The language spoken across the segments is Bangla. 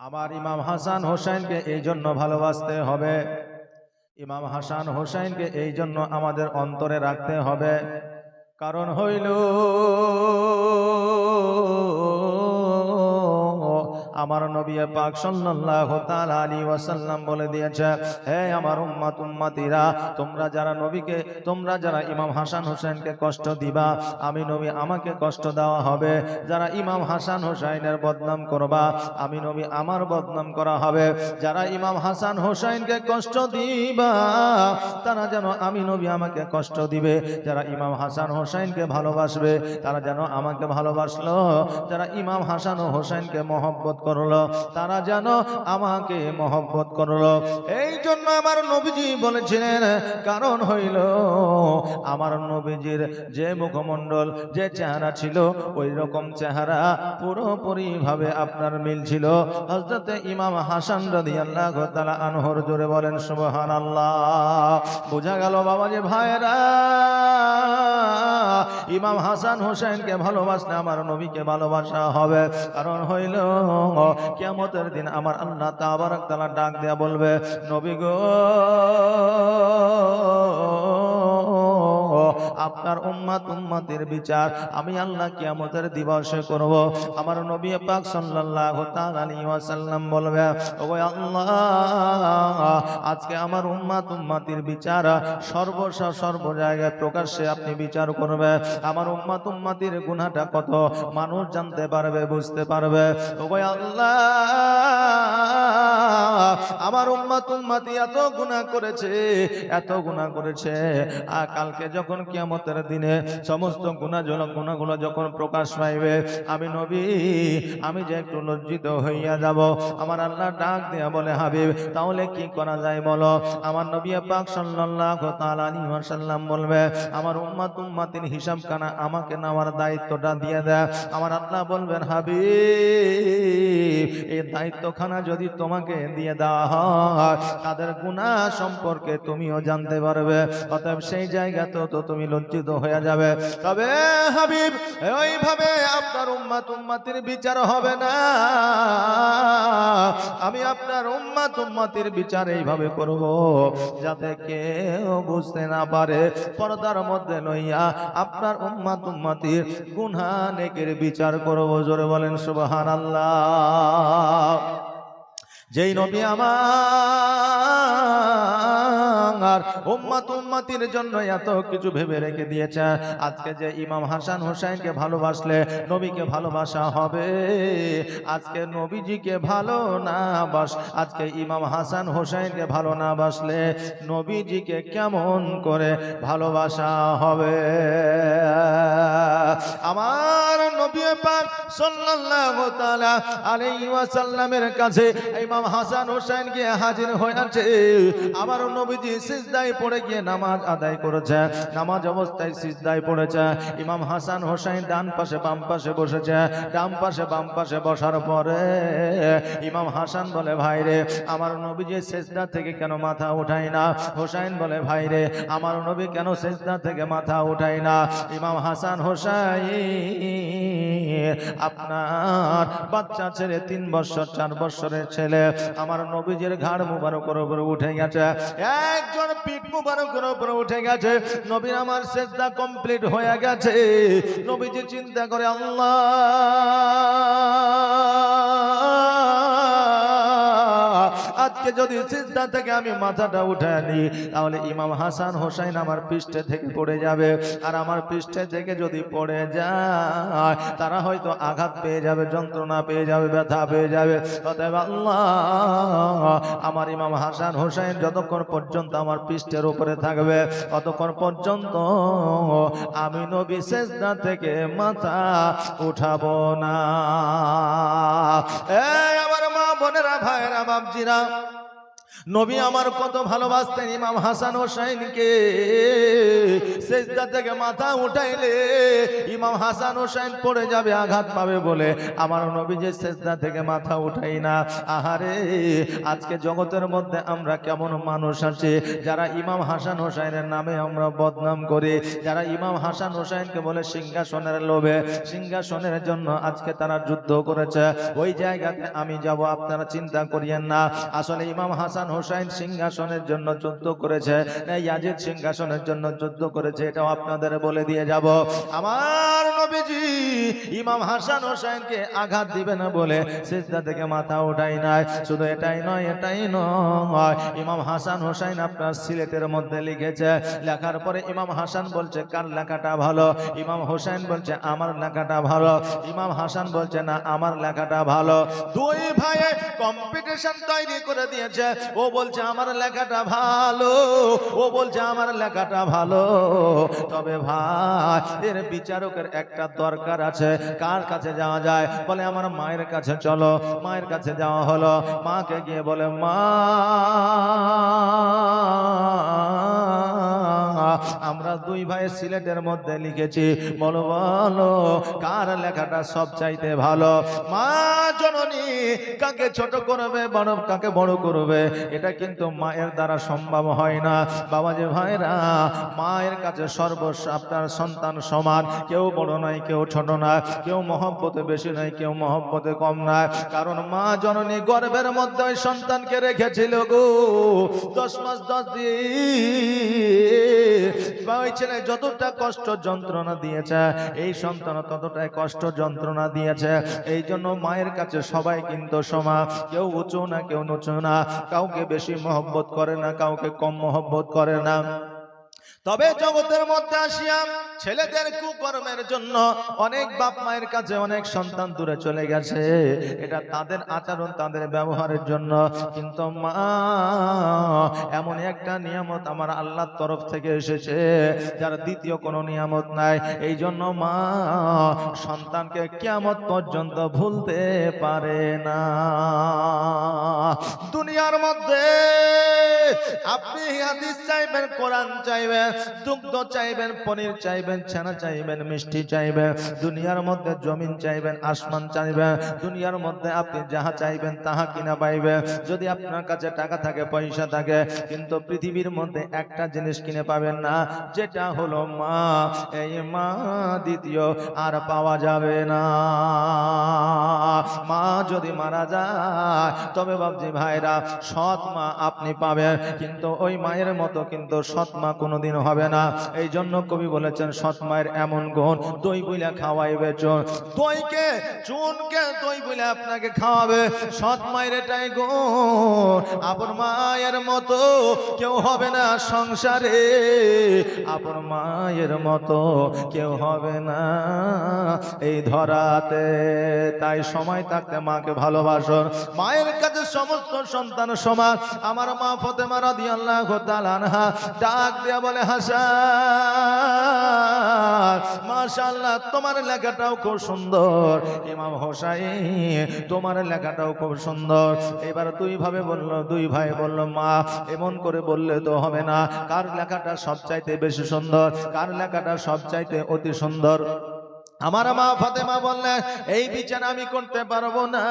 আমার ইমাম হাসান হোসেনকে এই জন্য ভালোবাসতে হবে। ইমাম হাসান হোসেনকে এই জন্য আমাদের অন্তরে রাখতে হবে। কারণ হইল আমার নবী পাক সাল্লাল্লাহু তাআলা আলাইহি ওয়াসাল্লাম বলে দিয়েছে, হে আমার উম্মত, উম্মতিরা, তোমরা যারা নবীকে, তোমরা যারা ইমাম হাসান হোসেনকে কষ্ট দিবা, আমি নবী আমাকে কষ্ট দেওয়া হবে। যারা ইমাম হাসান হোসেনের বদনাম করবা, আমি নবী আমার বদনাম করা হবে। যারা ইমাম হাসান হোসেনকে কষ্ট দিবা, তারা যেন আমি নবী আমাকে কষ্ট দিবে। যারা ইমাম হাসান হোসেনকে ভালোবাসবে, তারা যেন আমাকে ভালোবাসলো। যারা ইমাম হাসান ও হোসেনকে মহব্বত করল, তারা যেন আমাকে মহব্বত করল। এই জন্য আমার নবীজি বলেছিলেন, কারণ হইল, আমার নবীজির যে মুখমণ্ডল, যে চেহারা ছিল ওই রকম চেহারা পুরোপুরি ভাবে আপনার মিল ছিল। হজরতে ইমাম হাসান রাদি আল্লাহ তালা আনহর জোরে বলেন সুবহান আল্লাহ বোঝা গেল বাবা যে ভাইরা ইমাম হাসান হোসেনকে ভালোবাসলে আমার নবীকে ভালোবাসা হবে। কারণ হইল কেমতের দিন আমার আল্লাহ তাবারক তালা ডাক দেয়া বলবে নবী গো আপনার উম্মাত উম্মাতের বিচার আমি আল্লাহ কিয়ামতের দিবসে করব। আমার নবী পাক সাল্লাল্লাহু তাআলা আলাইহি ওয়াসাল্লাম বলবে ও আল্লাহ, আজকে আমার উম্মাত উম্মাতের বিচার সর্বস সর্ব জায়গায় প্রকাশ্যে আপনি বিচার করবে। আমার উম্মাত উম্মাতের গুনাহটা কত? মানুষ জানতে পারবে, বুঝতে পারবে। ও আল্লাহ, আমার উম্মাত উম্মাতি এত গুনাহ করেছে, এত গুনাহ করেছে। আর কালকে যখন কিয়ামতের দিনে সমস্ত গুণাজনক গুণাগুলো যখন প্রকাশ পাইবে, আমি নবী, আমি যে একটু লজ্জিত হইয়া যাব। আমার আল্লাহ ডাক দেয়া বলে, হাবিব, তাহলে কি করা যায় বলো? আমার নবী পাক সাল্লাল্লাহু তাআলা আলাইহি ওয়াসাল্লাম বলবে, আমার উম্মাত উম্মাতির হিসাব কানা আমাকে নেওয়ার দায়িত্বটা দিয়ে দেয় আমার আল্লাহ বলবেন, হাবিব, এই দায়িত্বখানা যদি তোমাকে দিয়ে দেওয়া হয়, তাদের গুনাহ সম্পর্কে তুমিও জানতে পারবে। অতএব সেই জায়গাতেও তো তুমি লজ্জিত হয়ে যাবে। তবে হাবিব ওইভাবে আপনার উম্মাত উম্মাতির বিচার হবে না। আমি আপনার উম্মাত উম্মাতির বিচার এইভাবে করব যাতে কেউ বুঝতে না পারে, পর্দার মধ্যে লইয়া আপনার উম্মাত উম্মাতির গুনহা নেকের বিচার করব। জোরে বলেন, সুবহানাল্লাহ। যেই নবী আমার উম্মাত উম্মাতির জন্য এত কিছু ভেবে রেখে দিয়েছে। আজকে যে ইমাম হাসান হোসেনকে ভালোবাসলে নবীকে ভালোবাসা হবে। আজকে নবীজিকে ভালো না বাস, আজকে ইমাম হাসান হোসেনকে ভালো না বাসলে নবীজিকে কেমন করে ভালোবাসা হবে? আমার নবী পাক সাল্লাল্লাহু তাআলা আলাইহি ওয়াসাল্লামের কাছে ইমাম হাসান হোসেন গিয়ে হাজির হয়েছে। আমার নবীজি সিজদায় পড়ে গিয়ে নামাজ আদায় করেছে। নামাজ অবস্থায় সিজদায় পড়েছে। ইমাম হাসান হোসেন ডান পাশে বাম পাশে বসেছে। ডান পাশে বাম পাশে বসার পরে ইমাম হাসান বলে, ভাই রে, আমার নবীজি সেজদা থেকে কেন মাথা উঠাই না? হোসেন বলে, ভাই রে, আমার নবী কেন সেজদা থেকে মাথা উঠাই না? ইমাম হাসান হোসাইন আপনার বাচ্চা ছেলে তিন বছর, চার বছরের ছেলে, আমার নবীজের ঘাড় মুবারকের উপরে উঠে গেছে। একজন পিঠ মুবারকের উপরে উঠে গেছে। নবীর আমার সেজদা কমপ্লিট হয়ে গেছে। নবীজি চিন্তা করে, আল্লাহ! আজকে যদি সিজদা থেকে আমি মাথাটা উঠে নিই, তাহলে ইমাম হাসান হোসাইন আমার পৃষ্ঠে থেকে পড়ে যাবে। আর আমার পৃষ্ঠে থেকে যদি পড়ে যায়, তারা হয়তো আঘাত পেয়ে যাবে, যন্ত্রণা পেয়ে যাবে, ব্যথা পেয়ে যাবে। আল্লাহ, আমার ইমাম হাসান হোসাইন যতক্ষণ পর্যন্ত আমার পৃষ্ঠের উপরে থাকবে, ততক্ষণ পর্যন্ত আমি নবী সেজদা থেকে মাথা উঠাবো না। বোনেরা ভাইরা বাবজিরা নবী আমার কত ভালোবাসতেন ইমাম হাসান হোসাইনকে সেজদা থেকে মাথা উঠাইলে ইমাম হাসান হোসাইন পড়ে যাবে, আঘাত পাবে বলে। আমার নবী যে সেজদা থেকে মাথা উঠাই না। আহারে, আজকে জগতের মধ্যে আমরা কেমন মানুষ আছি, যারা ইমাম হাসান হোসাইনের নামে আমরা বদনাম করি, যারা ইমাম হাসান হোসাইনকে বলে সিংহাসনের লোভে। সিংহাসনের জন্য আজকে তারা যুদ্ধ করেছে। ওই জায়গাতে আমি যাব, আপনারা চিন্তা করিয়েন না। আসলে ইমাম হাসান হোসাইন সিংহাসনের জন্য যুদ্ধ করেছে। ইয়াজিদ সিংহাসনের জন্য যুদ্ধ করেছে, এটাও আপনাদের বলে দিয়ে যাব। আমার নবীজি ইমাম হাসান হোসাইনকে আঘাত দিবে না বলে সিজদা থেকে মাথা উঠাই নাই। শুধু এটাই নয় এটাই নয়, ইমাম হাসান হোসাইন আপনার সিলেটের মধ্যে লিখেছে। লেখার পরে ইমাম হাসান বলছে, কার লেখাটা ভালো? ইমাম হোসেন বলছে, আমার লেখাটা ভালো। ইমাম হাসান বলছে, না, আমার লেখাটা ভালো। দুই ভাইয়ে কম্পিটিশন তৈরি করে দিয়েছে। ও বলছে, আমার লেখাটা ভালো, ও বলছে, আমার লেখাটা ভালো। তবে ভাই, এর বিচারকের একটা দরকার আছে। কার কাছে যাওয়া যায়? বলে, আমার মায়ের কাছে চলো। মায়ের কাছে যাওয়া হলো। মাকে গিয়ে বলে, মা আমরা দুই ভাই সিলেটের মধ্যে লিখেছি বলো বলো কার লেখাটা সব চাইতে ভালো? মা জননী, কাকে ছোট করবে বড় কাকে বড় করবে, এটা কিন্তু মায়ের দ্বারা সম্ভব হয় না। বাবা যে ভাইরা, মায়ের কাছে সর্বস্ব, আপনার সন্তান সমান, কেউ বড় নয়, কেউ ছোট না কেউ মহব্বতে বেশি নয়, কেউ মহব্বতে কম নয়। কারণ মা জননী গর্ভের মধ্যে ওই সন্তানকে রেখেছিল গো। দশ মাস, দশ দিন ওই যতটা কষ্ট যন্ত্রণা দিয়েছে, এই সন্তান ততটাই কষ্ট যন্ত্রণা দিয়েছে। এই জন্য মায়ের কাছে সবাই কিন্তু সমা কেউ উঁচু না, কেউ নুচু না। কাউকে বেশি মহব্বত করে না, কাউকে কম মহব্বত করে না। তবে জগতের মধ্যে আসিয়া ছেলেদের কুকর্মের জন্য অনেক বাপ মায়ের কাছে অনেক সন্তান দূরে চলে গেছে। এটা তাদের আচরণ, তাদের ব্যবহারের জন্য। কিন্তু মা, এমন একটা নিয়ামত আমার আল্লাহর তরফ থেকে এসেছে, যার দ্বিতীয় কোনো নিয়ামত নাই। এই জন্য মা, সন্তানকে কিয়ামত পর্যন্ত ভুলতে পারে না। দুনিয়ার মধ্যে আপনি হাদিস চাইবেন, কোরআন চাইবেন দুগ্ধ চাইবেন, পনির চাইবেন, ছানা চাইবেন, মিষ্টি চাইবেন, দুনিয়ার মধ্যে জমিন চাইবেন, আসমান চাইবেন, দুনিয়ার মধ্যে আপনি যাহা চাইবেন তাহা কিনা পাইবেন। যদি আপনার কাছে টাকা থাকে, পয়সা থাকে, কিন্তু পৃথিবীর মধ্যে একটা জিনিস কিনে পাবেন না, যেটা হলো মা। এই মা দ্বিতীয় আর পাওয়া যাবে না। মা যদি মারা যায়, তবে বাবজি ভাইরা, সৎ মা আপনি পাবেন, কিন্তু ওই মায়ের মতো কিন্তু সৎ মা কোনোদিন হবে না। এই জন্য কবি বলেছেন, সৎ মায়ের এমন গুণ, দই বইলা খাওয়াইবে চুন দইকে, চুনকে দই বইলে আপনাকে খাওয়াবে। সৎ মায়ের এটাই গুণ। আপন মায়ের মতো কেউ হবে না সংসারে। আপন মায়ের মতো কেউ হবে না এই ধরাতে। তাই সময় থাকতে মাকে ভালোবাসুন। মায়ের কাছে সমস্ত সন্তান সমাজ আমার মা ফতেমা রাদিয়াল্লাহু তাআলা আনহা ডাক দিয়া বলে হাসান মাশাআল্লাহ, তোমার লেখাটাও খুব সুন্দর। ইমাম হোসাইন, তোমার লেখাটাও খুব সুন্দর। এবার দুই ভাবে বলল, দুই ভাই বলল, মা, এমন করে বললে তো হবে না। কার লেখাটা সবচাইতে বেশি সুন্দর? কার লেখাটা সবচাইতে অতি সুন্দর? আমার মা ফাতেমা বললেন এই বিচার আমি করতে পারব না।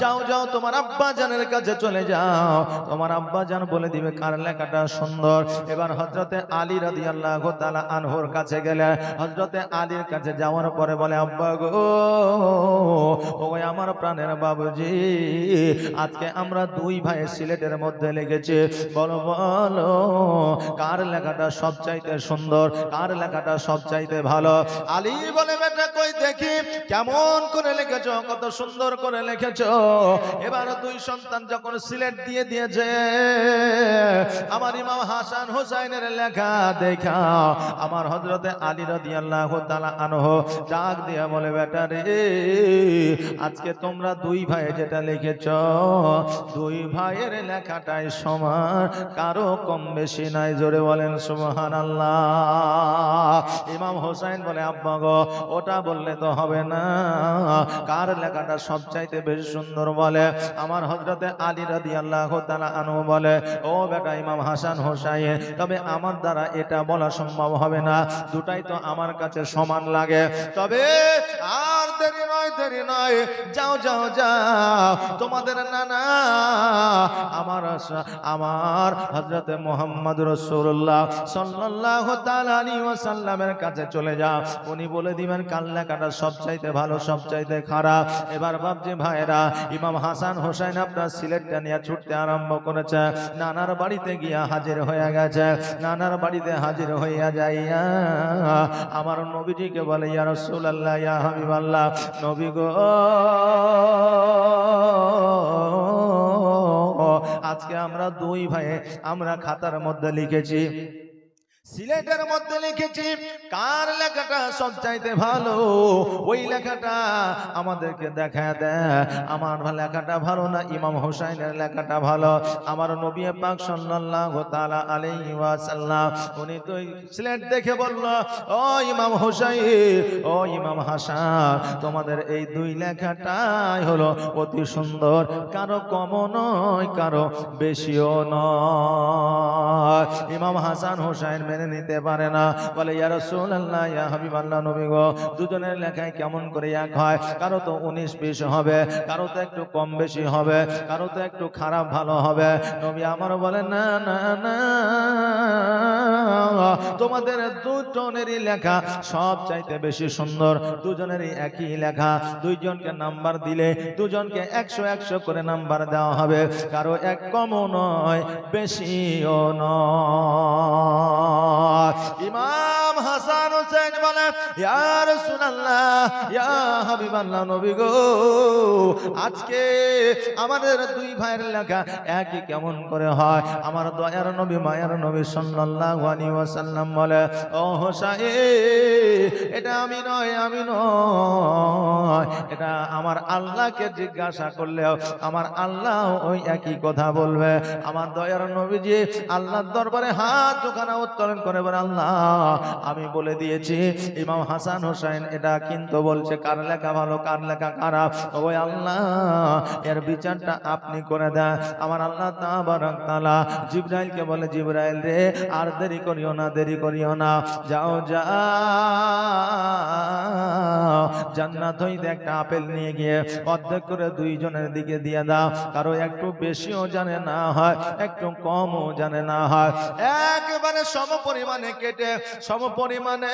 যাও যাও, তোমার আব্বা জানের কাছে চলে যাও। তোমার আব্বা জান বলে দিবে, কার লেখাটা সুন্দর? এবার হজরতে আলী রাদি আল্লাহ তালা আনহর কাছে গেলে হজরতে আলীর কাছে যাওয়ার পরে বলে, আব্বা গো ও আমার প্রাণের বাবুজি, আজকে আমরা দুই ভাই সিলেটের মধ্যে লেগেছে। বলো বলো, কার লেখাটা সবচাইতে সুন্দর? কার লেখাটা সবচাইতে ভালো? আলী বেটা, কই দেখি? কেমন করে লিখেছ? কত সুন্দর করে লিখেছ? এবার দুই সন্তান যখন সিলেট দিয়ে দিয়েছে, আমার ইমাম হাসান হোসাইনের লেখা দেখা। আমার হজরতে আলী রাদিয়াল্লাহু তাআলা আনহু ডাক দিয়া বলে, বেটা রে, আজকে তোমরা দুই ভাই যেটা লিখেছ, দুই ভাইয়ের লেখাটাই সমান, কারও কম বেশি নাই। জোরে বলেন সুমহান আল্লাহ ইমাম হোসাইন বলে, আব্বা গো ওটা বললে তো হবে না। কার লেখাটা সবচাইতে বেশি সুন্দর বলে? আমার হজরতে আলী রাদি আল্লাহ আনু বলে, ও বেটা ইমাম হাসান হোসাইন, তবে আমার দ্বারা এটা বলা সম্ভব হবে না। দুটাই তো আমার কাছে সমান লাগে। তবে দেরি নয় দেরি নয়। যাও যাও যাও। তোমাদের নানা, আমার আমার হজরতে মোহাম্মদ রসুল্লাহ সাল্লাহ তালানি ওয়াসাল্লামের কাছে চলে যাও। উনি বলে দিবেন লেখাটা সবচাইতে ভালো, সবচাইতে খারাপ। এবার ভাবছি ভাইরা ইমাম হাসান হোসেন আপনার সিলেটটা নিয়ে ছুটতে আরম্ভ করেছে। নানার বাড়িতে গিয়া হাজির হয়ে গেছে। নানার বাড়িতে হাজির হইয়া যাইয়া আমার নবীজিকে বলে, ইয়া রসুল্লাহ ইয়া হাবিবাল্লাহ। নবী গো আজকে আমরা দুই ভাই আমরা খাতার মধ্যে লিখেছি সিলেটের মধ্যে লিখেছি, কার লেখাটা সবচাইতে ভালো? ওই লেখাটা আমাদেরকে দেখা দেয় আমার লেখাটা ভালো না ইমাম হোসাইনের লেখাটা ভালো? আমার নবী পাক সাল্লাল্লাহু উনি তো সিলেট দেখে বলল, ও ইমাম হোসাইন, ও ইমাম হাসান, তোমাদের এই দুই লেখাটাই হলো অতি সুন্দর। কারও কম নয়, কারও বেশিও নয়। ইমাম হাসান হোসাইন মেনে নিতে পারে না। বলে দুজনের লেখায় কেমন করে এক হয়? কারও তো উনিশ, বিশ হবে, কারও তো একটু কম বেশি হবে, কারও তো একটু খারাপ, ভালো হবে। নবী আমার বলে, না না না, তোমাদের দুজনেরই লেখা সব চাইতে বেশি সুন্দর, দুজনেরই একই লেখা। দুইজনকে নাম্বার দিলে দুজনকে একশো একশো করে নাম্বার দেওয়া হবে। কারও এক কমও নয়, বেশিও নয়। ইমাম হাসান হোসেন বলে, ইয়া রাসূলুল্লাহ, ইয়া হাবিবাল্লাহ নবী গো, আজকে আমাদের দুই ভাইয়ের লেখা একই কেমন করে হয়? আমার দয়ার নবী, মায়ার নবী সাল্লাল্লাহু আলাইহি ওয়াসাল্লাম বলে, ও হোসাইন, এটা আমি নয় আমি নয়। এটা আমার আল্লাহকে জিজ্ঞাসা করলেও আমার আল্লাহ ওই একই কথা বলবে। আমার দয়ার নবীজি আল্লাহর দরবারে হাত দুখানা উত্তোলন করে বলে, আল্লাহ, আমি বলে দিয়েছি। ইমাম হাসান হোসেন এটা কিন্তু বলছে, কার লেখা ভালো, কার লেখা খারাপ? ওই আল্লাহ, এর বিচারটা আপনি করে দেন। আমার আল্লাহ তাবারক জিব্রাইলকে বলে, জিব্রাইল রে, আর দেরি করিও না, দেরি করিও না। যাও যা জান্নাত হইতে একটা আপেল নিয়ে গিয়ে অর্ধেক করে দুইজনের দিকে দিয়ে দাও। কারও একটু বেশিও জানে না হয়, একটু কমও জানে না হয়। একেবারে সম পরিমাণে কেটে সম পরিমাণে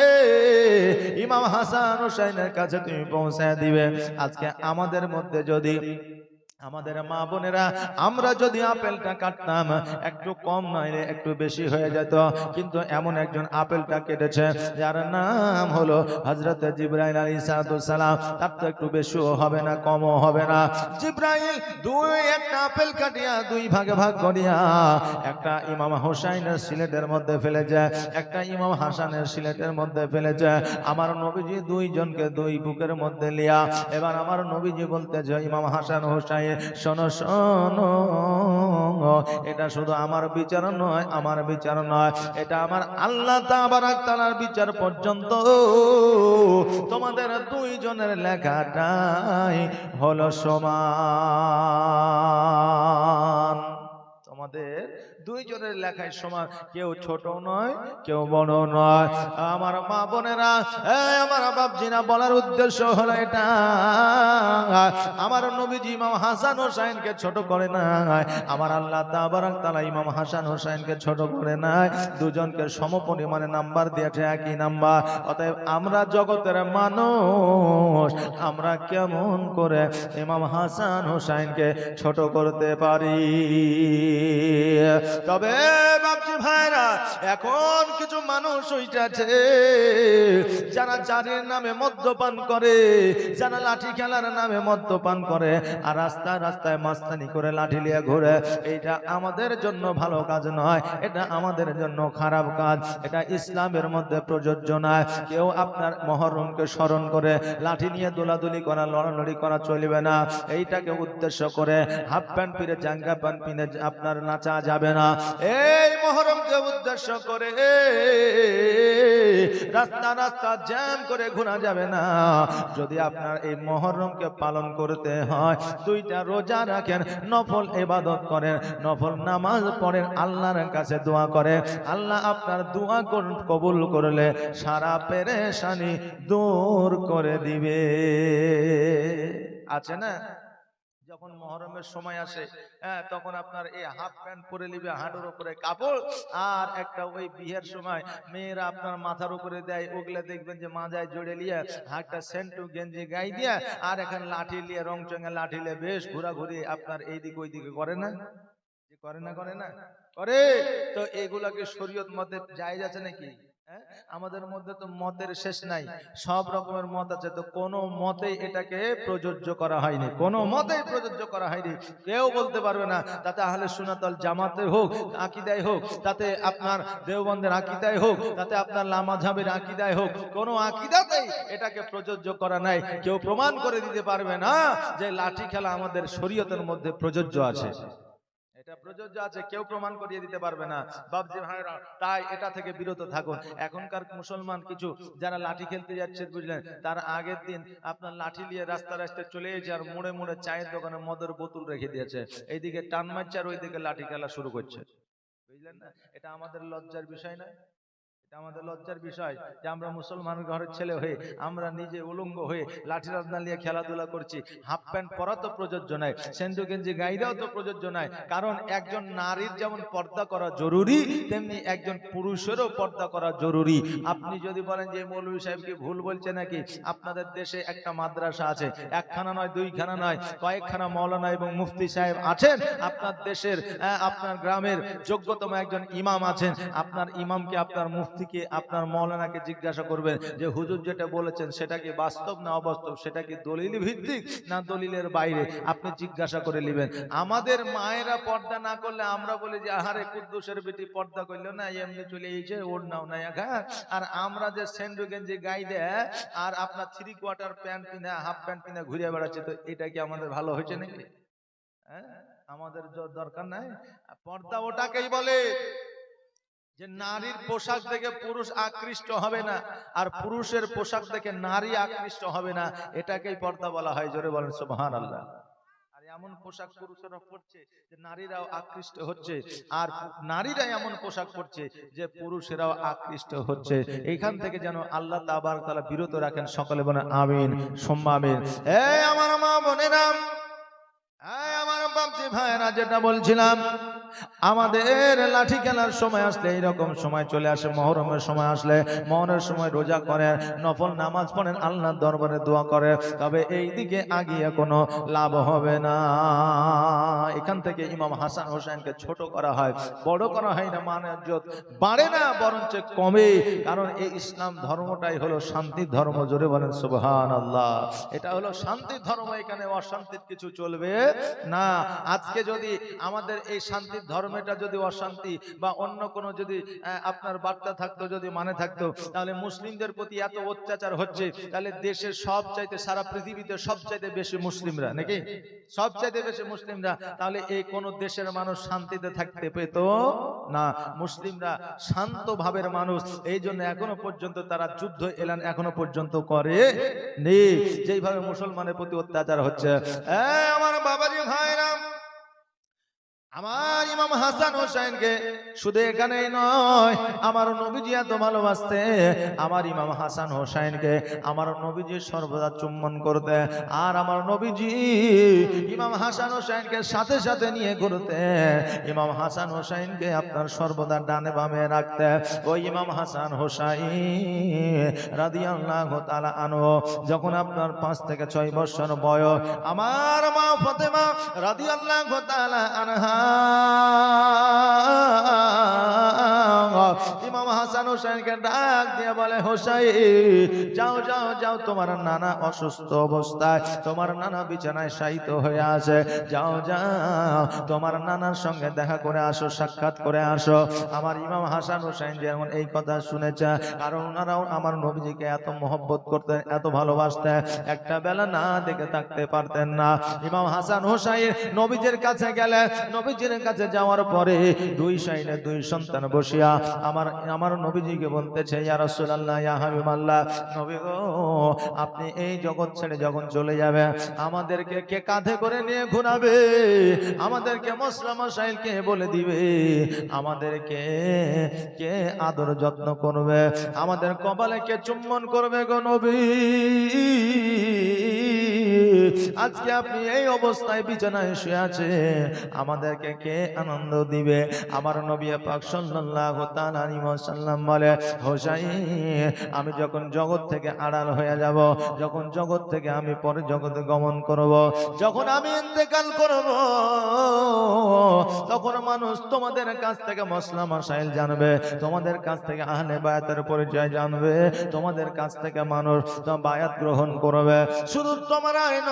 ইমাম হাসান হুসাইনের কাছে তুমি পৌঁছায় দিবে। আজকে আমাদের মধ্যে যদি আমাদের মা বোনেরা, আমরা যদি আপেলটা কাটতাম, একটু কম নয় একটু বেশি হয়ে যেত। কিন্তু এমন একজন আপেলটা কেটেছে, যার নাম হলো হজরত জিব্রাইল আলী সালাম। তার তো একটু বেশিও হবে না, কমও হবে না। জিব্রাইল দুই একটা আপেল কাটিয়া, দুই ভাগে ভাগ করিয়া একটা ইমাম হোসাইনের সিলেটের মধ্যে ফেলে যায় একটা ইমাম হাসানের সিলেটের মধ্যে ফেলে যায় আমার নবীজি দুইজনকে দুই বুকের মধ্যে লিয়া, এবার আমার নবীজি বলতে যে ইমাম হাসান হোসাইন শোনো শোনো। এটা শুধু আমার বিচার নয়, আমার বিচার নয়। এটা আমার আল্লাহ তাবার বিচার পর্যন্ত। তোমাদের দুইজনের লেখাটাই হলো সমান। তোমাদের দুইজনের লেখায় সমান কেউ ছোট নয় কেউ বড় নয়। আমার মা বোনেরা আমার বাপজিনা বলার উদ্দেশ্য হলো এটা। আমার নবীজি ইমাম হাসান হোসাইনকে ছোট করে নাই। আমার আল্লাহ তাবারাক তালা ইমাম হাসান হোসাইনকে ছোট করে নাই। দুজনকে সম পরিমাণে নাম্বার দিয়েছে একই নাম্বার। অতএব আমরা জগতের মানুষ আমরা কেমন করে ইমাম হাসান হোসাইনকে ছোট করতে পারি? তবে বাপজি ভাইরা, এখন কিছু মানুষ হইতাছে যারা চারের নামে মদ্যপান করে, যারা লাঠি খেলার নামে মদ্যপান করে, আর রাস্তায় রাস্তায় মাস্তানি করে লাঠি নিয়ে ঘুরে। এটা আমাদের জন্য ভালো কাজ নয়, এটা আমাদের জন্য খারাপ কাজ, এটা ইসলামের মধ্যে প্রযোজ্য নয়। কেউ আপনার মহরমকে স্মরণ করে লাঠি নিয়ে দোলাদুলি করা, লড়ালড়ি করা চলবে না। এইটাকে উদ্দেশ্য করে হাফ প্যান্ট পিরে জাঙ্গা প্যান্ট পিনে আপনার নাচা যাবে না। না। এই মহরমকে উদ্দেশ্য করে রাস্তা রাস্তা জ্যাম করে ঘোরা যাবে না। যদি আপনার এই মহরমকে পালন করতে হয়, দুইটা রোজা রাখেন, নফল এবাদত করেন, নফল নামাজ পড়েন, আল্লাহর কাছে দোয়া করে আল্লাহ আপনার দোয়া কবুল করলে সারা পেরেশানি দূর করে দিবে। আছে না? যখন মহরমের সময় আসে হ্যাঁ তখন আপনার এই হাফ প্যান্ট পরে নিবে হাঁটুর উপরে কাপড় আর একটা ওই বিয়ের সময় মেয়েরা আপনার মাথার উপরে দেয় ওগুলা দেখবেন যে মাজায় জড়ে লিয়ে হাঁকটা সেন্টু গেঞ্জি গাই দিয়ে আর এখন লাঠি লিয়ে রং চঙে লাঠি নিয়ে বেশ ঘোরাঘুরি আপনার এইদিকে ওইদিকে করে না? করে না করে না? করে? তো এগুলাকে শরীয়ত মতে জায়েজ আছে নাকি? আমাদের মধ্যে তো মতের শেষ নাই। সব রকমের মত আছে। তো কোনো মতে এটাকে প্রযোজ্য করা হয়নি। কোনো মতেই প্রযোজ্য করা হয়নি। কেউ বলতে পারবে না তাতে আহলে সুনাতল জামাতের হোক আকিদায় হোক তাতে আপনার দেওবন্দের আকিদায় হোক তাতে আপনার লামা লামাঝাবের আকিদায় হোক কোনো আকিদাতেই এটাকে প্রযোজ্য করা নাই। কেউ প্রমাণ করে দিতে পারবে না যে লাঠি খেলা আমাদের শরীয়তের মধ্যে প্রযোজ্য আছে। কেউ প্রমাণ করিয়ে দিতে পারবে না। তাই এটা থেকে বিরত এখনকার মুসলমান কিছু, যারা লাঠি খেলতে যাচ্ছে, বুঝলেন? তার আগের দিন আপনার লাঠি নিয়ে রাস্তা রাস্তায় আর মোড়ে মোড়ে চায়ের দোকানে মদের বোতল রেখে দিয়েছে। এইদিকে টান আর ওইদিকে লাঠি খেলা শুরু করছে। বুঝলেন না? এটা আমাদের লজ্জার বিষয় না এটা আমাদের লজ্জার বিষয় যে আমরা মুসলমান ঘরের ছেলে হয়ে, আমরা নিজে উলঙ্গ হয়ে লাঠি রাজনা নিয়ে খেলাধুলা করছি। হাফ প্যান্ট পরা তো প্রযোজ্য নয় সেন্ডু গেঞ্জি গাইরাও তো প্রযোজ্য নয়। কারণ একজন নারীর যেমন পর্দা করা জরুরি, তেমনি একজন পুরুষেরও পর্দা করা জরুরি। আপনি যদি বলেন যে মৌলভী সাহেবকে ভুল বলছে নাকি, আপনাদের দেশে একটা মাদ্রাসা আছে, একখানা নয়, দুইখানা নয়, কয়েকখানা মৌলানা এবং মুফতি সাহেব আছেন। আপনার দেশের আপনার গ্রামের যোগ্যতম একজন ইমাম আছেন। আপনার ইমামকে আপনার মুফতিকে আপনার মৌলানাকে জিজ্ঞাসা করবেন যে, হুজুর যেটা বলেছেন সেটা কি বাস্তব না অবাস্তব? সেটা কি দলিল ভিত্তিক না দলিলের বাইরে? আপনি জিজ্ঞাসা করে নেবেন। আমাদের মায়েরা পর্দা না করলে আমরা বলি যে, আহারে কুদ্দুসের বেটি পর্দা করল না, এমনি চলে এসে ওর নাও না একা। আর আমরা যে সেন্ডু গেঞ্জি গাই দেয় আর আপনার থ্রি কোয়ার্টার প্যান্ট কিনে হাফ প্যান্ট কিনে ঘুরে বেড়াচ্ছে, তো এটা কি আমাদের ভালো হয়েছে নাকি? হ্যাঁ? আমাদের দরকার নাই? পর্দা ওটাকেই বলে। যে নারীর পোশাক দেখে পুরুষ আকৃষ্ট হবে না, আর পুরুষের পোশাক দেখে নারী আকৃষ্ট হবে না, এটাকেই পর্দা বলা হয়, জোরে বলেন সুবহান আল্লাহ এমন পোশাক পুরুষেরা পরছে যে নারীরাও আকৃষ্ট হচ্ছে, আর নারীরা এমন পোশাক পরছে যে পুরুষেরাও আকৃষ্ট হচ্ছে। এখান থেকে যেন আল্লাহ তাবার তালা বিরত রাখেন, সকলে বলেন, আমিন সোম্মা আমিন এই আমার মা বোনেরা, এই আমার বাপজি ভাইরা যেটা বলছিলাম আমাদের লাঠি খেলার সময় আসলে, এইরকম সময় চলে আসে, মহরমের সময় আসলে মহরের সময় রোজা করেন নফল নামাজ পড়েন, আল্লাহর দরবারে দোয়া করে, তবে এই দিকে আগিয়ে কোনো লাভ হবে না। এখান থেকে ইমাম হাসান হোসেনকে ছোট করা হয়, বড় করা হয় না মানে ইজ্জত বাড়ে না, বরঞ্চ কমে। কারণ এই ইসলাম ধর্মটাই হলো শান্তির ধর্ম, জোরে বলেন সুবহান আল্লাহ এটা হলো শান্তির ধর্ম, এখানে অশান্তির কিছু চলবে না। আজকে যদি আমাদের এই শান্তির ধর্মটা যদি অশান্তি বা অন্য কোনো যদি আপনার বার্তা থাকতো, যদি মানে থাকতো, তাহলে মুসলিমদের প্রতি এত অত্যাচার হচ্ছে, তাহলে দেশের সব চাইতে সারা পৃথিবীতে সব চাইতে বেশি মুসলিমরা, নাকি? সব চাইতে বেশি মুসলিমরা, তাহলে এই কোন দেশের মানুষ শান্তিতে থাকতে পেত না। মুসলিমরা শান্ত ভাবের মানুষ, এই জন্য এখনও পর্যন্ত তারা যুদ্ধ এলান এখনও পর্যন্ত করে নেই যেইভাবে মুসলমানের প্রতি অত্যাচার হচ্ছে। আমার বাবাজি ভাইরা আমার ইমাম হাসান হোসেনকে শুধু এখানেই নয়, আমার নবীজি এত ভালোবাসতে, আমার ইমাম হাসান হোসেনকে আমার নবীজি সর্বদা চুম্বন করতে, আর আমার নবীজি ইমাম হাসান হোসেনকে সাথে সাথে নিয়ে ঘুরতে, ইমাম হাসান হোসেনকে আপনার সর্বদা ডানে বামে রাখতে। ওই ইমাম হাসান হোসাইন রাদিয়াল্লাহু তাআলা আনহু, যখন আপনার পাঁচ থেকে ছয় বছর বয়স, আমার মা ফাতেমা রাদিয়াল্লাহু তাআলা আনহা ইমাম হাসান হাসান হোসেনকে ডাক দিয়ে বলে হোসাই যাও যাও যাও, তোমার নানা অসুস্থ অবস্থায়, তোমার নানা বিছানায় শায়িত হয়ে আছে। যাও যাও, তোমার নানার সঙ্গে দেখা করে আসো, সাক্ষাৎ করে আসো। আমার ইমাম হাসান হোসেন যেমন এই কথা শুনেছে কারণ ওনারাও আমার নবীজিকে এত মহব্বত করতেন, এত ভালোবাসতেন, একটা বেলা না দেখে থাকতে পারতেন না। ইমাম হাসান হোসাইন নবীজের কাছে গেলে, নবীজির কাছে যাওয়ার পরে দুই সাইডে দুই সন্তান বসিয়া আমার আমার নবীজিকে বলতেছে নবী গো, আপনি এই জগৎ ছেড়ে যখন চলে যাবে আমাদেরকে কে কাঁধে করে নিয়ে ঘুরাবে? আমাদেরকে মশলা মশাইল কে বলে দিবে? আমাদেরকে কে আদর যত্ন করবে? আমাদের কপালে কে চুম্বন করবে গো নবী? আজকে আপনি এই অবস্থায় বিছানায় শুয়ে আছে আমাদেরকে কে আনন্দ দিবে? আমার নবী পাক সাল্লাল্লাহু তাআলা ওয়াসাল্লাম বলে, হোসাইন, আমি যখন জগৎ থেকে আড়াল হয়ে যাব, যখন জগৎ থেকে আমি পরে জগতে গমন করব, যখন আমি ইন্তেকাল করব, তখন মানুষ তোমাদের কাছ থেকে মসলা মাসাইল জানবে, তোমাদের কাছ থেকে আহলে বায়াতের পরিচয় জানবে, তোমাদের কাছ থেকে মানুষ বায়াত গ্রহণ করবে। শুধু তোমরাই ন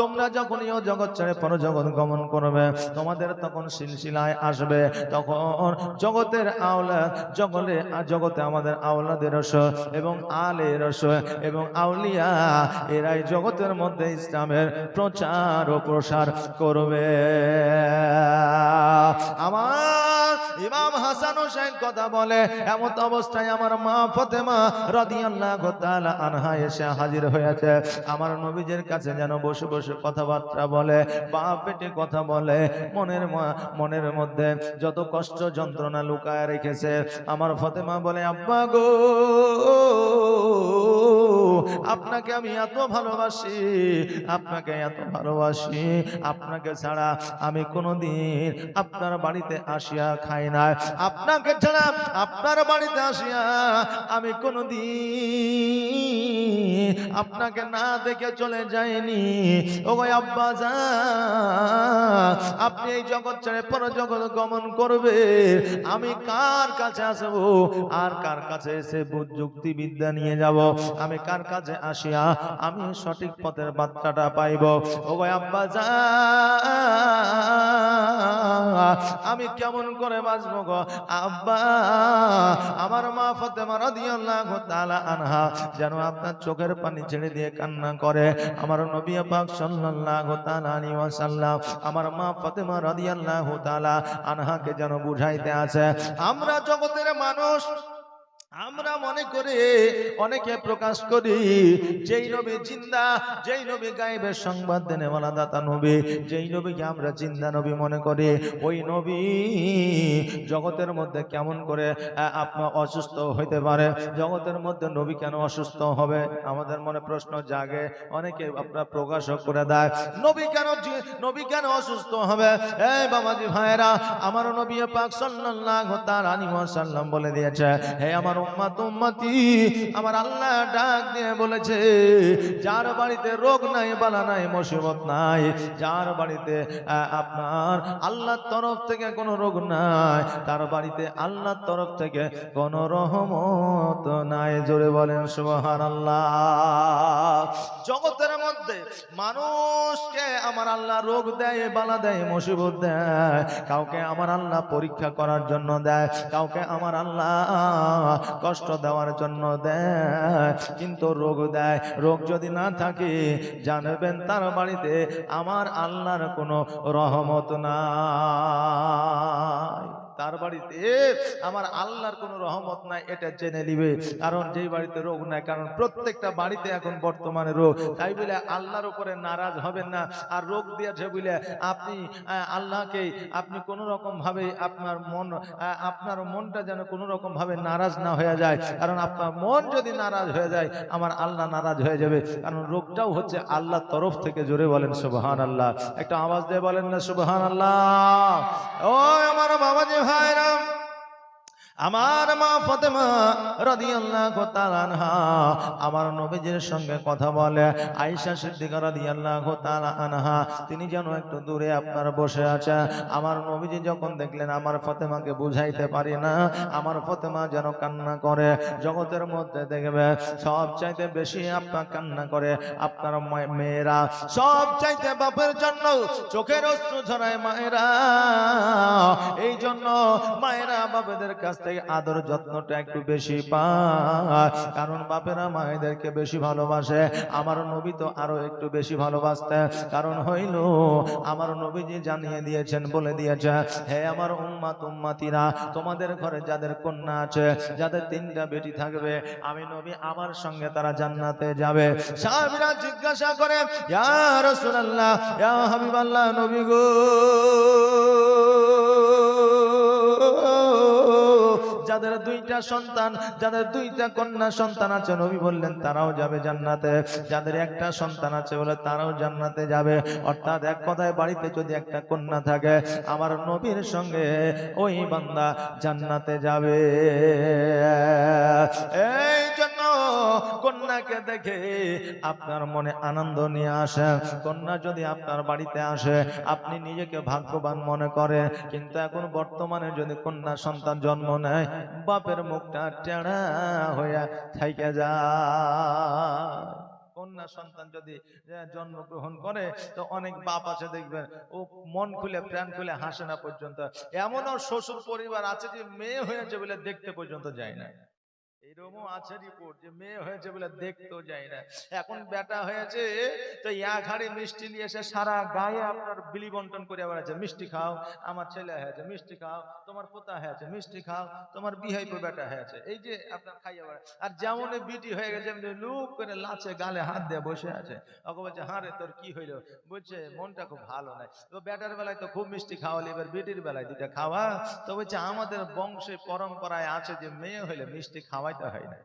তোমরা যখন ইও জগৎ ছেড়ে পর জগৎ গমন করবে, তোমাদের তখন সিলসিলায় আসবে। তখন জগতের আওলা, জগলে, জগতে আমাদের আওলাদের রস এবং আলে রস এবং আউলিয়া, এরাই জগতের মধ্যে ইসলামের প্রচার ও প্রসার করবে। আমার ইমাম হাসান হোসেন কথা বলে এমন অবস্থায় আমার মা ফতেমা রাদিয়াল্লাহু তাআলা আনহা এসে হাজির হয়েছে। আমার নবীজের কাছে যেন বসে বসে কথাবার্তা বলে, বাপ পেটে কথা বলে, মনের মনের মধ্যে যত কষ্ট যন্ত্রণা লুকায় রেখেছে। আমার ফতেমা বলে, আব্বা গো আপনাকে আমি এত ভালোবাসি আপনাকে এত ভালোবাসি আপনাকে ছাড়া আমি কোনোদিন আপনার বাড়িতে আসিয়া খাই না আপনাকে ছাড়া আপনার বাড়িতে আসিয়া আমি কোনোদিন আপনাকে না দেখে চলে যাইনি। ও আব্বা যান, আপনি এই জগৎ ছেড়ে পর জগৎ গমন করবে আমি কার কাছে আসব? আর কার কাছে এসে যুক্তিবিদ্যা নিয়ে যাব? আমি কার কাছে আসিয়া আমি সঠিক পথের বার্তাটা পাইব। ও গো আব্বা যান, আমি কেমন করে বাঁচবো গো? আব্বা আমার মা ফাতেমা রাদিয়াল্লাহু তাআলা আনহা যেন আপনার চোখের পানি ছেড়ে দিয়ে কান্না করে। আমার নবী পাক সাল্লাল্লাহু তাআলা আলাইহি ওয়াসাল্লাম আমার মা ফাতেমা রাদিয়াল্লাহু তাআলা আনহাকে যেন বুঝাইতে আছে। আমরা জগতের মানুষ আমরা মনে করে অনেকে প্রকাশ করি, যেই নবী জিন্দা, যেই নবী গায়েবের সংবাদ দেনেওয়ালা দাতা নবী, যেই নবীকে আমরা জিন্দা নবী মনে করি, ওই নবী জগতের মধ্যে কেমন করে আপনার অসুস্থ হইতে পারে, জগতের মধ্যে নবী কেন অসুস্থ হবে? আমাদের মনে প্রশ্ন জাগে, অনেকে আপনার প্রকাশক করে দেয়, নবী কেন নবী কেন অসুস্থ হবে? এই বাবাজি ভাইরা আমার নবী পাক সাল্লাল্লাহু তাআলা আলাইহি ওয়াসাল্লাম বলে দিয়েছে, হে আমার আমার আল্লাহ ডাক দিয়ে বলেছে, যার বাড়িতে রোগ নাই, বালা নাই, মুসিবত নাই, যার বাড়িতে আপনার আল্লাহর তরফ থেকে কোনো রোগ নাই, তার বাড়িতে আল্লাহর তরফ থেকে কোনো রহমত নাই। জোরে বলেন, সুবহানাল্লাহ। জগতের মধ্যে মানুষকে আমার আল্লাহ রোগ দেয়, বালা দেয়, মুসিবত দেয়। কাউকে আমার আল্লাহ পরীক্ষা করার জন্য দেয়, কাউকে আমার আল্লাহ কষ্ট দেওয়ার জন্য দেয়। কিন্তু রোগ দেয়, রোগ যদি না থাকে, জানবেন তার বাড়িতে আমার আল্লাহর কোনো রহমত নাই। তার বাড়িতে আমার আল্লাহর কোনো রহমত নাই, এটা জেনে নিবে। কারণ যেই বাড়িতে রোগ নাই, কারণ প্রত্যেকটা বাড়িতে এখন বর্তমানে রোগ। তাই বলে আল্লাহর উপরে নারাজ হবেন না। আর রোগ দিয়েছে বলে আপনি আল্লাহকে আপনি কোনো রকম ভাবে আপনার মন আপনার মনটা যেন কোনো রকম ভাবে নারাজ না হয়ে যায়। কারণ আপনার মন যদি নারাজ হয়ে যায়, আমার আল্লাহ নারাজ হয়ে যাবে। কারণ রোগটাও হচ্ছে আল্লাহর তরফ থেকে জোরে বলেন সুবহান আল্লাহ একটা আওয়াজ দিয়ে বলেন না সুবহান আল্লাহ ও আমার বাবাজি ভাইরাম আমার মা ফতেমা রাদিয়াল্লাহু তাআলা আনহা, আমার নবীজির সঙ্গে কথা বলে, আয়েশা সিদ্দিকা রাদিয়াল্লাহু তাআলা আনহা, তিনি যেন একটু দূরে আপনার বসে আছে আমার নবীজি যখন দেখলেন আমার ফতেমাকে বুঝাইতে পারি না, আমার ফতেমা যেন কান্না করে, জগতের মধ্যে দেখবে সব চাইতে বেশি আপনার কান্না করে আপনার মেয়েরা। সব চাইতে বাপের জন্য চোখের অস্ত্র ঝরায় মায়েরা। এই জন্য মায়েরা বাপেদের কাছ থেকে আদর যত্নটা একটু বেশি পায়। কারণ বাপেরা মায়েদেরকে বেশি ভালোবাসে। আমার নবী তো আরও একটু বেশি ভালোবাসতে কারণ হইল, আমার নবীজি জানিয়ে দিয়েছেন, বলে দিয়েছে, হে আমার উম্মাত উম্মাতিরা, তোমাদের ঘরে যাদের কন্যা আছে, যাদের তিনটা বেটি থাকবে, আমি নবী আমার সঙ্গে তারা জান্নাতে যাবে। সাহাবীরা জিজ্ঞাসা করে, ইয়া রাসূলুল্লাহ, ইয়া হাবিবাল্লাহ, নবী গো। যাদের দুইটা সন্তান, যাদের দুইটা কন্যা সন্তান আছে, নবী বললেন, তারাও যাবে জান্নাতে। যাদের একটা সন্তান আছে বলে, তারাও জান্নাতে যাবে। অর্থাৎ এক কথায়, বাড়িতে যদি একটা কন্যা থাকে, আমার নবীর সঙ্গে ওই বান্দা জান্নাতে যাবে। এই কন্যাকে দেখে আপনার মনে আনন্দ নিয়ে আসে। কন্যা যদি আপনার বাড়িতে আসে, আপনি নিজেকে ভাগ্যবান মনে করে কিন্তু এখন বর্তমানে যদি কন্যা সন্তান জন্ম নেয়, বাপের মুখটা টেড়া হইয়া থাইকে যায়। কন্যা সন্তান যদি জন্মগ্রহণ করে, তো অনেক বাপ আছে দেখবেন, ও মন খুলে, প্রাণ খুলে হাসে না পর্যন্ত। এমনও শ্বশুর পরিবার আছে যে মেয়ে হয়েছে বলে দেখতে পর্যন্ত যায় না। এরকমও আছে রিপোর্ট যে মেয়ে হয়েছে বলে দেখতেও যায় না। এখন বেটা হয়েছে তো হাড়ি মিষ্টি নিয়ে এসে সারা গায়ে আপনার বিলি বন্টন করে বেড়াচ্ছে মিষ্টি খাও আমার ছেলে হয়েছে মিষ্টি খাও তোমার পোতা হয়েছে মিষ্টি খাও তোমার বিহাই বেটা হয়েছে। এই যে আপনার খাইয়া বেড়া আর যেমন বিটি হয়ে গেছে এমনি লুক করে লাচে গালে হাত দিয়ে বসে আছে। ওকে বলছে হ্যাঁ রে তোর কি হইল? বলছে মনটা খুব ভালো নাই। তো বেটার বেলায় তো খুব মিষ্টি খাওয়ালে এবার বিটির বেলায় দুটা খাওয়া। তো বলছে আমাদের বংশে পরম্পরায় আছে যে মেয়ে হইলে মিষ্টি খাওয়াইতে হয় না।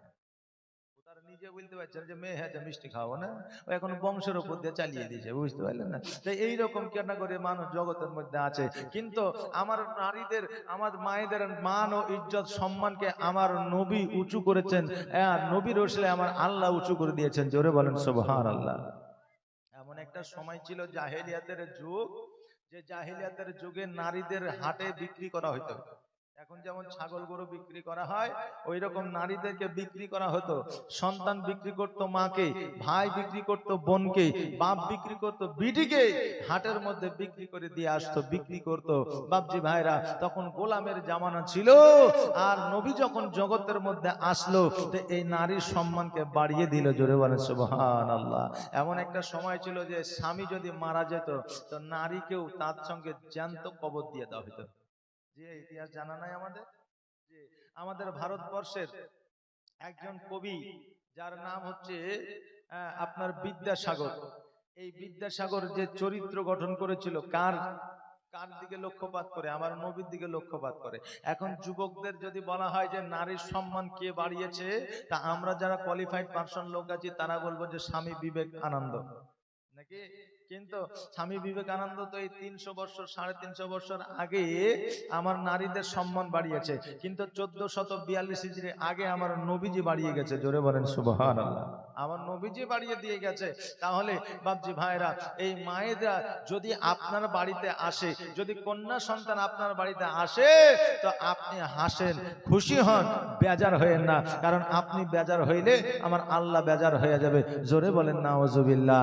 তারা নিজে বলতে যে মেয়ে হ্যাঁ মিষ্টি খাওয়াবো না? ও এখন বংশের উপর দিয়ে চালিয়ে দিয়েছে বুঝতে পারলেন না? তো এইরকম কেনা করে মানুষ জগতের মধ্যে আছে। কিন্তু আমার নারীদের আমার মায়েদের মান ও ইজ্জত সম্মানকে আমার নবী উঁচু করেছেন। আর নবী রসলে আমার আল্লাহ উঁচু করে দিয়েছেন। জোরে বলেন সোবহান আল্লাহ এমন একটা সময় ছিল জাহেলিয়াতের যুগ যে জাহেলিয়াতের যুগে নারীদের হাটে বিক্রি করা হইতো। এখন যেমন ছাগল গরু বিক্রি করা হয় ওই রকম নারীদেরকে বিক্রি করা হতো। সন্তান বিক্রি করতো মাকে, ভাই বিক্রি করত বোনকে, বাপ বিক্রি করত বিটিকে, হাটের মধ্যে বিক্রি করে দিয়ে আসতো, বিক্রি করত। বাপজি ভাইরা, তখন গোলামের জামানা ছিল, আর নবী যখন জগতের মধ্যে আসলো, তো এই নারীর সম্মানকে বাড়িয়ে দিল, জোরে বলে সুবহান আল্লাহ এমন একটা সময় ছিল যে স্বামী যদি মারা যেত, তো নারীকেও তার সঙ্গে জ্যান্ত কবর দিয়ে দেওয়া হতো। যে ইতিহাস জানা নাই আমাদের, যে আমাদের ভারতবর্ষের একজন কবি, যার নাম হচ্ছে আপনার বিদ্যাসাগর। এই বিদ্যাসাগর যে চরিত্র গঠন করেছিল, কার কার দিকে লক্ষ্যপাত করে? আমার নবীর দিকে লক্ষ্যপাত করে। এখন যুবকদের যদি বলা হয় যে নারীর সম্মান কে বাড়িয়েছে, তা আমরা যারা কোয়ালিফাইড পার্সন লোক আছি, তারা বলব যে স্বামী বিবেক আনন্দ নাকি? কিন্তু স্বামী বিবেকানন্দ তো এই তিনশো বছর সাড়ে তিনশো বছর আগে আমার নারীদের সম্মান বাড়িয়েছে। কিন্তু চোদ্দ শত বিয়াল্লিশ আগে আমার নবীজি বাড়িয়ে গেছে জোরে বলেন সুবহান আমার নবীজি বাড়িয়ে দিয়ে গেছে। তাহলে বাবজি ভাইরা এই মায়েরা যদি আপনার বাড়িতে আসে যদি কন্যা সন্তান আপনার বাড়িতে আসে তো আপনি হাসেন খুশি হন বেজার হয়েন না। কারণ আপনি বেজার হইলে আমার আল্লাহ বেজার হয়ে যাবে। জোরে বলেন না ওজুবিল্লাহ